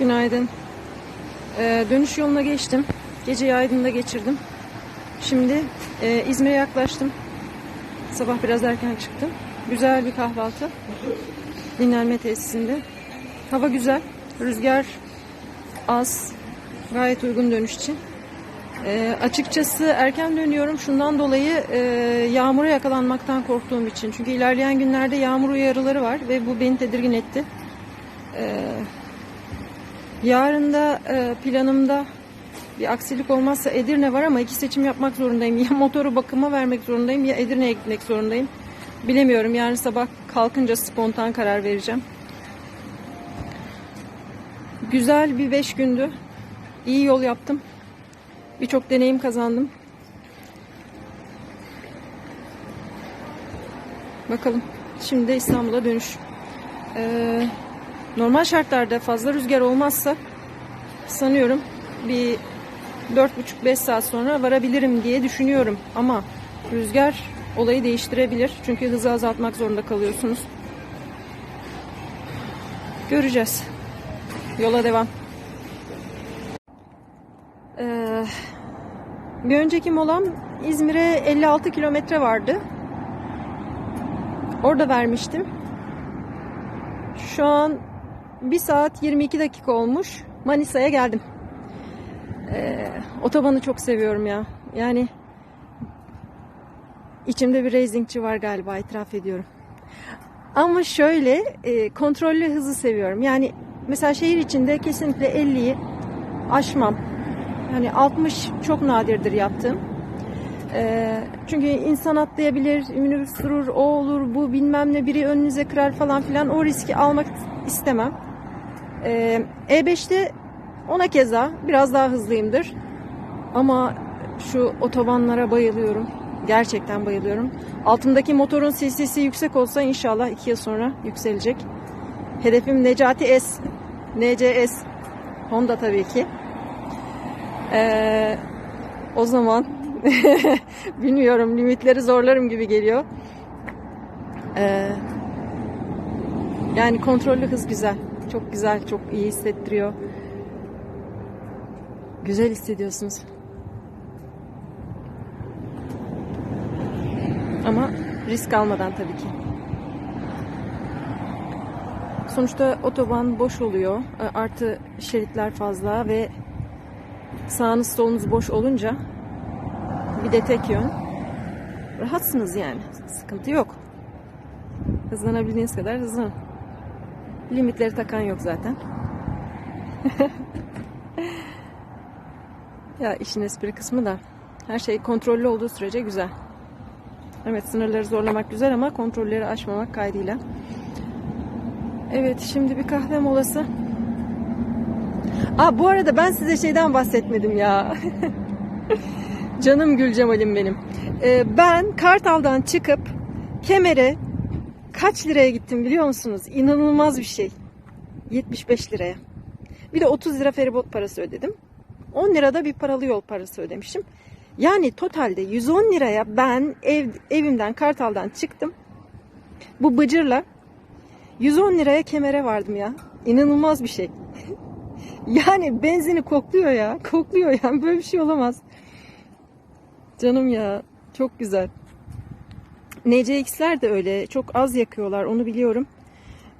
Günaydın. Ee, dönüş yoluna geçtim. Geceyi Aydın'da geçirdim. Şimdi e, İzmir'e yaklaştım. Sabah biraz erken çıktım. Güzel bir kahvaltı. Dinlenme tesisinde. Hava güzel. Rüzgar az. Gayet uygun dönüş için. Ee, açıkçası erken dönüyorum. Şundan dolayı e, yağmura yakalanmaktan korktuğum için. Çünkü ilerleyen günlerde yağmur uyarıları var ve bu beni tedirgin etti. Ee, yarın da e, planımda bir aksilik olmazsa Edirne var ama iki seçim yapmak zorundayım. Ya motoru bakıma vermek zorundayım ya Edirne'ye gitmek zorundayım. Bilemiyorum. Yarın sabah kalkınca spontan karar vereceğim. Güzel bir beş gündü. İyi yol yaptım. Birçok deneyim kazandım. Bakalım. Şimdi de İstanbul'a dönüş. Ee, normal şartlarda fazla rüzgar olmazsa sanıyorum bir 4,5-5 saat sonra varabilirim diye düşünüyorum. Ama rüzgar olayı değiştirebilir. Çünkü hızı azaltmak zorunda kalıyorsunuz. Göreceğiz. Yola devam. Ee, bir önceki molam İzmir'e 56 kilometre vardı. Orada vermiştim. Şu an 1 saat 22 dakika olmuş. Manisa'ya geldim. Ee, otobanı çok seviyorum ya. Yani içimde bir racingçi var galiba itiraf ediyorum. Ama şöyle e, kontrollü hızı seviyorum. Yani mesela şehir içinde kesinlikle 50'yi aşmam. Hani 60 çok nadirdir yaptığım. Ee, çünkü insan atlayabilir, minibüs durur, o olur, bu bilmem ne biri önünüze kırar falan filan. O riski almak istemem. Ee, E5'te ona keza biraz daha hızlıyımdır. Ama şu otobanlara bayılıyorum. Gerçekten bayılıyorum. Altındaki motorun CC'si yüksek olsa inşallah iki yıl sonra yükselecek. Hedefim Necati S. NCS. Honda tabii ki. Ee, o zaman bilmiyorum limitleri zorlarım gibi geliyor. Ee, yani kontrollü hız güzel. Çok güzel, çok iyi hissettiriyor. Güzel hissediyorsunuz. Ama risk almadan tabii ki. Sonuçta otoban boş oluyor. E, Artı şeritler fazla ve sağınız solunuz boş olunca bir de tek yön. Rahatsınız yani. Sıkıntı yok. Hızlanabildiğiniz kadar hızlanın. Limitleri takan yok zaten. ya işin espri kısmı da her şey kontrollü olduğu sürece güzel. Evet sınırları zorlamak güzel ama kontrolleri aşmamak kaydıyla. Evet şimdi bir kahve molası. Aa bu arada ben size şeyden bahsetmedim ya. Canım Gül Cemal'im benim. Ee, ben Kartal'dan çıkıp Kemer'e kaç liraya gittim biliyor musunuz? İnanılmaz bir şey. 75 liraya. Bir de 30 lira feribot parası ödedim. 10 lirada bir paralı yol parası ödemişim. Yani totalde 110 liraya ben ev, evimden Kartal'dan çıktım. Bu bıcırla 110 liraya kemere vardım ya. İnanılmaz bir şey. yani benzini kokluyor ya. Kokluyor yani böyle bir şey olamaz. Canım ya çok güzel. NCX'ler de öyle. Çok az yakıyorlar onu biliyorum.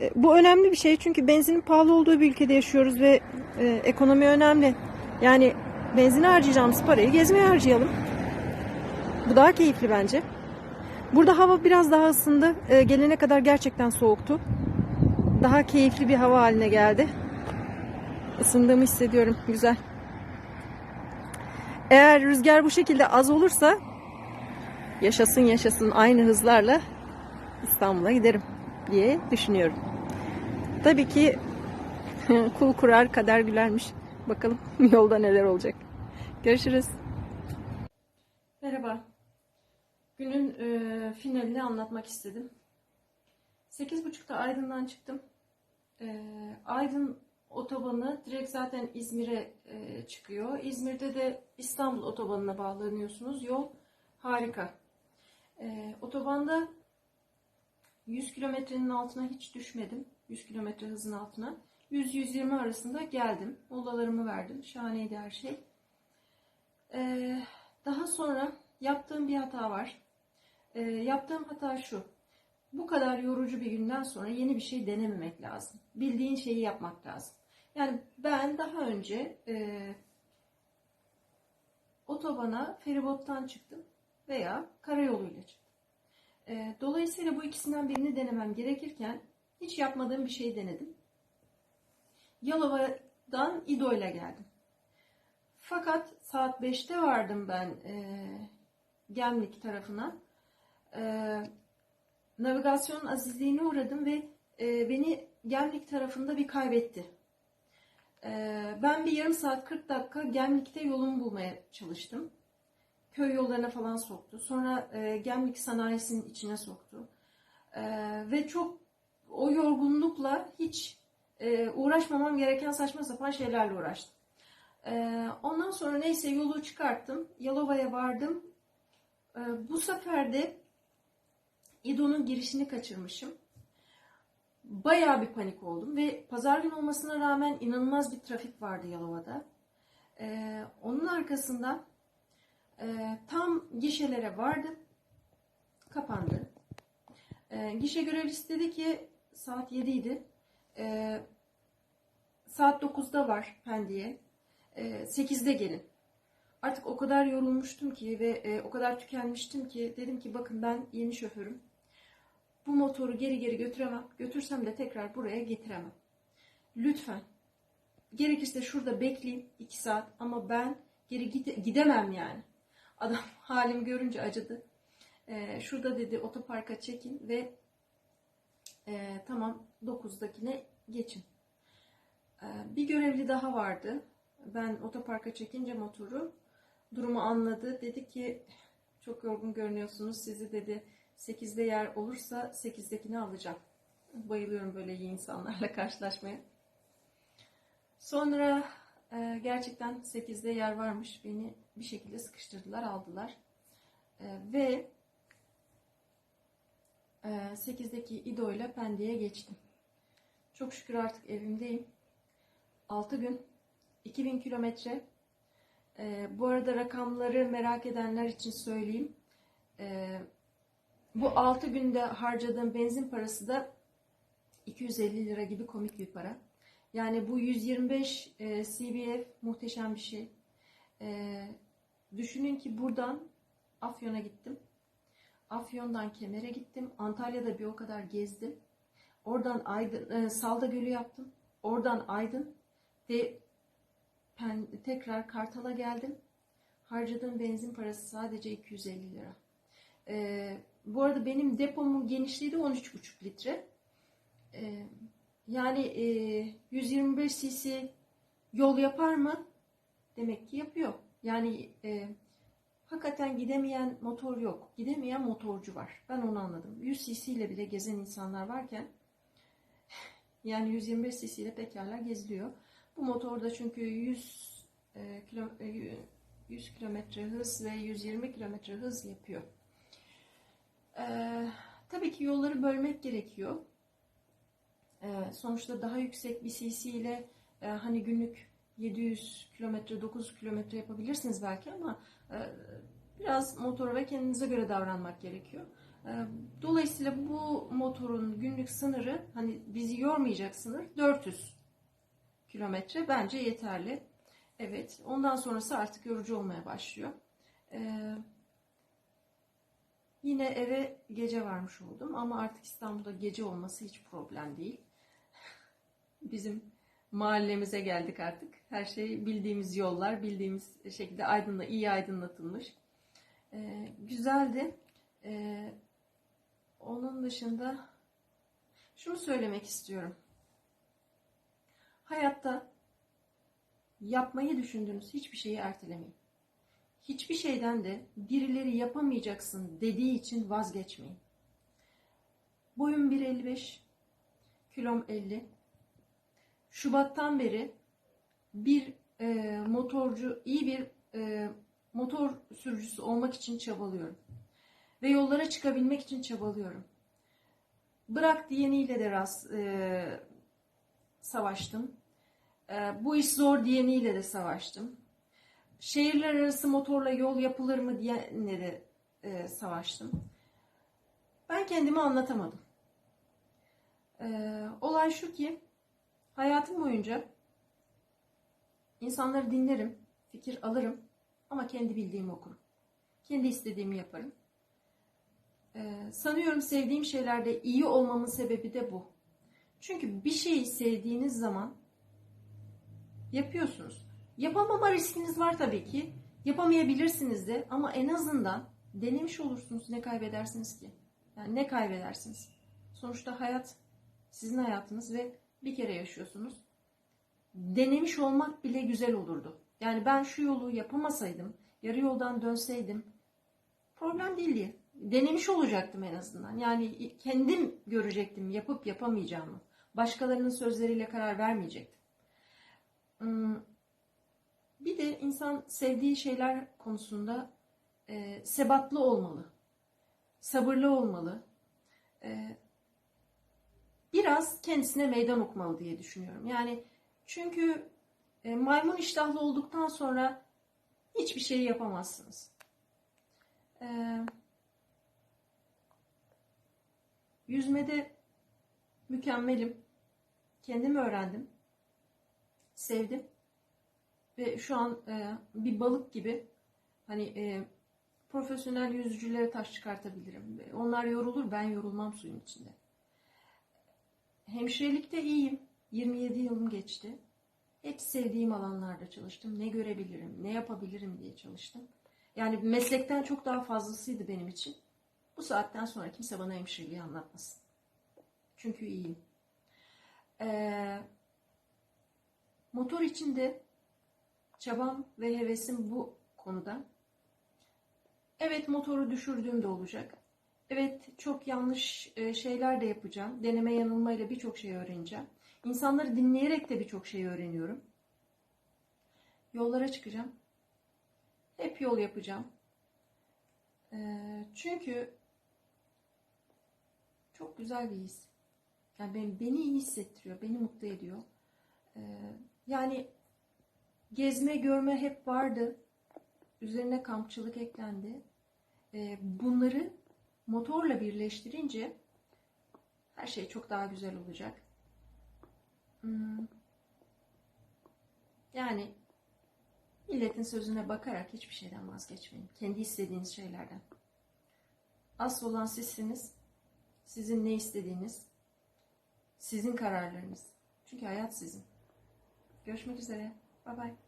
E, Bu önemli bir şey çünkü benzinin pahalı olduğu bir ülkede yaşıyoruz ve e, ekonomi önemli. Yani benzine harcayacağımız parayı gezmeye harcayalım. Bu daha keyifli bence. Burada hava biraz daha ısındı. E, gelene kadar gerçekten soğuktu. Daha keyifli bir hava haline geldi. Isındığımı hissediyorum. Güzel. Eğer rüzgar bu şekilde az olursa yaşasın yaşasın aynı hızlarla İstanbul'a giderim diye düşünüyorum. Tabii ki kul kurar kader gülermiş. Bakalım yolda neler olacak. Görüşürüz. Merhaba. Günün e, finalini anlatmak istedim. 8.30'da Aydın'dan çıktım. E, Aydın otobanı direkt zaten İzmir'e e, çıkıyor. İzmir'de de İstanbul otobanına bağlanıyorsunuz. Yol harika. E, otobanda 100 kilometrenin altına hiç düşmedim. 100 kilometre hızın altına. 100-120 arasında geldim. Molalarımı verdim. Şahaneydi her şey. Ee, daha sonra yaptığım bir hata var. Ee, yaptığım hata şu. Bu kadar yorucu bir günden sonra yeni bir şey denememek lazım. Bildiğin şeyi yapmak lazım. Yani ben daha önce e, otobana feribottan çıktım veya karayoluyla çıktım. E, dolayısıyla bu ikisinden birini denemem gerekirken hiç yapmadığım bir şey denedim. Yalova'dan İdo'yla geldim. Fakat saat 5'te vardım ben e, Gemlik tarafına. E, navigasyon azizliğine uğradım ve e, beni Gemlik tarafında bir kaybetti. E, ben bir yarım saat 40 dakika Gemlik'te yolumu bulmaya çalıştım. Köy yollarına falan soktu. Sonra e, Gemlik sanayisinin içine soktu. E, ve çok o yorgunlukla hiç e, uğraşmamam gereken saçma sapan şeylerle uğraştım. E, ondan sonra neyse yolu çıkarttım. Yalova'ya vardım. E, bu sefer de İdo'nun girişini kaçırmışım. Bayağı bir panik oldum ve pazar günü olmasına rağmen inanılmaz bir trafik vardı Yalova'da. Ee, onun arkasından e, tam gişelere vardım. Kapandı. Ee, gişe görevlisi dedi ki saat 7 idi. Ee, saat 9'da var Pendik'e. Ee, 8'de gelin. Artık o kadar yorulmuştum ki ve e, o kadar tükenmiştim ki dedim ki bakın ben yeni şoförüm. Bu motoru geri geri götüremem. Götürsem de tekrar buraya getiremem. Lütfen. Gerekirse şurada bekleyeyim 2 saat ama ben geri gide- gidemem yani. Adam halimi görünce acıdı. Ee, şurada dedi otoparka çekin ve e, tamam 9'dakine geçin. Ee, bir görevli daha vardı. Ben otoparka çekince motoru durumu anladı. Dedi ki çok yorgun görünüyorsunuz. Sizi dedi 8'de yer olursa 8'dekini alacağım. Bayılıyorum böyle iyi insanlarla karşılaşmaya. Sonra e, gerçekten 8'de yer varmış. Beni bir şekilde sıkıştırdılar, aldılar. E, ve e, 8'deki İdo ile Pendik'e geçtim. Çok şükür artık evimdeyim. 6 gün, 2000 kilometre. E, bu arada rakamları merak edenler için söyleyeyim. E, bu 6 günde harcadığım benzin parası da 250 lira gibi komik bir para. Yani bu 125 e, CBF muhteşem bir şey. Düşünün ki buradan Afyon'a gittim. Afyon'dan Kemer'e gittim. Antalya'da bir o kadar gezdim. Oradan Aydın, e, Salda Gölü yaptım. Oradan Aydın ve pen, tekrar Kartal'a geldim. Harcadığım benzin parası sadece 250 lira. E, bu arada benim depomun genişliği de 13,5 litre. E, yani e, 125 cc yol yapar mı? Demek ki yapıyor. Yani e, hakikaten gidemeyen motor yok. Gidemeyen motorcu var. Ben onu anladım. 100 cc ile bile gezen insanlar varken yani 125 cc ile pekala geziliyor. Bu motorda çünkü 100 e, kilo, e, 100 kilometre hız ve 120 kilometre hız yapıyor. Ee, tabii ki yolları bölmek gerekiyor. Ee, sonuçta daha yüksek bir CC ile e, hani günlük 700 kilometre, 900 kilometre yapabilirsiniz belki ama e, biraz motora ve kendinize göre davranmak gerekiyor. E, dolayısıyla bu motorun günlük sınırı hani bizi yormayacak sınır 400 kilometre bence yeterli. Evet, ondan sonrası artık yorucu olmaya başlıyor. Ee, Yine eve gece varmış oldum ama artık İstanbul'da gece olması hiç problem değil. Bizim mahallemize geldik artık. Her şey bildiğimiz yollar, bildiğimiz şekilde aydınla iyi aydınlatılmış. Ee, güzeldi. Ee, onun dışında şunu söylemek istiyorum. Hayatta yapmayı düşündüğünüz hiçbir şeyi ertelemeyin. Hiçbir şeyden de birileri yapamayacaksın dediği için vazgeçmeyin. Boyum 1.55, kilom 50. Şubattan beri bir e, motorcu, iyi bir e, motor sürücüsü olmak için çabalıyorum. Ve yollara çıkabilmek için çabalıyorum. Bırak diyeniyle de rast, e, savaştım. Ee, bu iş zor diyeniyle de savaştım. Şehirler arası motorla yol yapılır mı diyenle de e, savaştım. Ben kendimi anlatamadım. Ee, olay şu ki hayatım boyunca insanları dinlerim, fikir alırım ama kendi bildiğimi okurum. Kendi istediğimi yaparım. Ee, sanıyorum sevdiğim şeylerde iyi olmamın sebebi de bu. Çünkü bir şeyi sevdiğiniz zaman yapıyorsunuz. Yapamama riskiniz var tabii ki. Yapamayabilirsiniz de ama en azından denemiş olursunuz. Ne kaybedersiniz ki? Yani ne kaybedersiniz? Sonuçta hayat sizin hayatınız ve bir kere yaşıyorsunuz. Denemiş olmak bile güzel olurdu. Yani ben şu yolu yapamasaydım, yarı yoldan dönseydim problem değil diye. Denemiş olacaktım en azından. Yani kendim görecektim yapıp yapamayacağımı. Başkalarının sözleriyle karar vermeyecektim. Hmm, Bir de insan sevdiği şeyler konusunda e, sebatlı olmalı. Sabırlı olmalı. Biraz kendisine meydan okumalı diye düşünüyorum. Yani çünkü e, maymun iştahlı olduktan sonra hiçbir şey yapamazsınız. E, yüzmede mükemmelim. Kendimi öğrendim. Sevdim. Ve şu an e, bir balık gibi hani profesyonel yüzücülere taş çıkartabilirim. Onlar yorulur, ben yorulmam suyun içinde. Hemşirelikte iyiyim. 27 yılım geçti. Hep sevdiğim alanlarda çalıştım. Ne görebilirim, ne yapabilirim diye çalıştım. Yani meslekten çok daha fazlasıydı benim için. Bu saatten sonra kimse bana hemşireliği anlatmasın. Çünkü iyiyim. Ee, motor içinde çabam ve hevesim bu konuda. Evet motoru düşürdüğüm de olacak. Evet çok yanlış e, şeyler de yapacağım. Deneme yanılmayla birçok şey öğreneceğim. İnsanları dinleyerek de birçok şey öğreniyorum. Yollara çıkacağım. Hep yol yapacağım. Ee, çünkü çok güzel bir his. Yani beni, beni iyi hissettiriyor, beni mutlu ediyor. Ee, yani gezme, görme hep vardı. Üzerine kampçılık eklendi. Bunları motorla birleştirince her şey çok daha güzel olacak. Hmm. Yani milletin sözüne bakarak hiçbir şeyden vazgeçmeyin. Kendi istediğiniz şeylerden. Asıl olan sizsiniz. Sizin ne istediğiniz. Sizin kararlarınız. Çünkü hayat sizin. Görüşmek üzere. Bye bye.